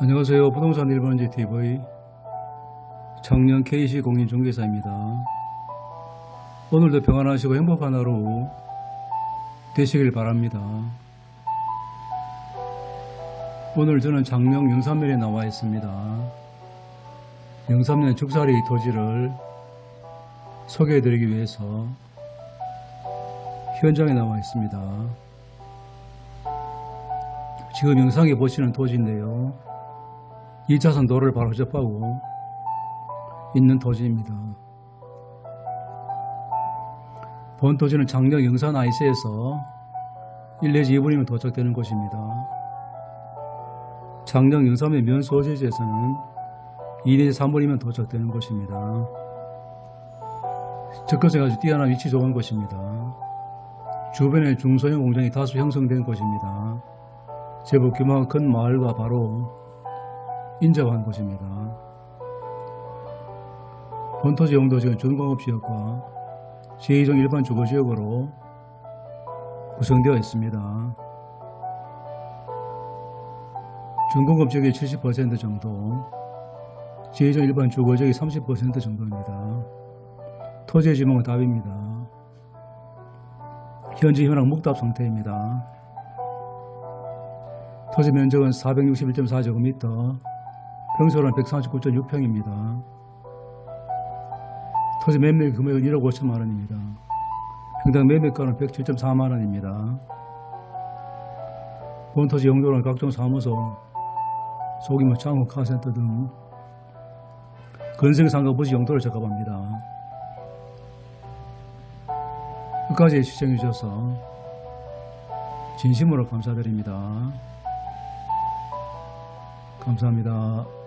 안녕하세요. 부동산 1번지 TV 청년 KC 공인 중개사입니다. 오늘도 평안하시고 행복한 하루 되시길 바랍니다. 오늘 저는 장명 영산면에 나와 있습니다. 영산면 죽사리 토지를 소개해 드리기 위해서 현장에 나와 있습니다. 지금 영상에 보시는 토지인데요. 2차선 도로를 바로 접하고 있는 토지입니다. 본 토지는 장력 영산 아이스에서 1 내지 2분이면 도착되는 곳입니다. 장력 영산의 면 소재지에서는 2 내지 3분이면 도착되는 곳입니다. 접근성이 아주 뛰어난 위치 좋은 곳입니다. 주변에 중소형 공장이 다수 형성된 곳입니다. 제법 규모가 큰 마을과 바로 인접한 곳입니다. 본토지 용도지역은 준공업지역과 제2종 일반 주거지역으로 구성되어 있습니다. 준공업지역의 70% 정도, 제2종 일반 주거지역의 30% 정도입니다. 토지의 지목은 답입니다. 현재 현황 묵답 상태입니다. 토지 면적은 461.4제곱미터, 평수는 139.6평입니다. 토지 매매 금액은 1억 5천만 원입니다. 평당 매매가는 107.4만 원입니다. 본토지 용도는 각종 사무소, 소규모 창호 카센터 등 건설상가 부지 용도를 적합합니다. 끝까지 시청해 주셔서 진심으로 감사드립니다. 감사합니다.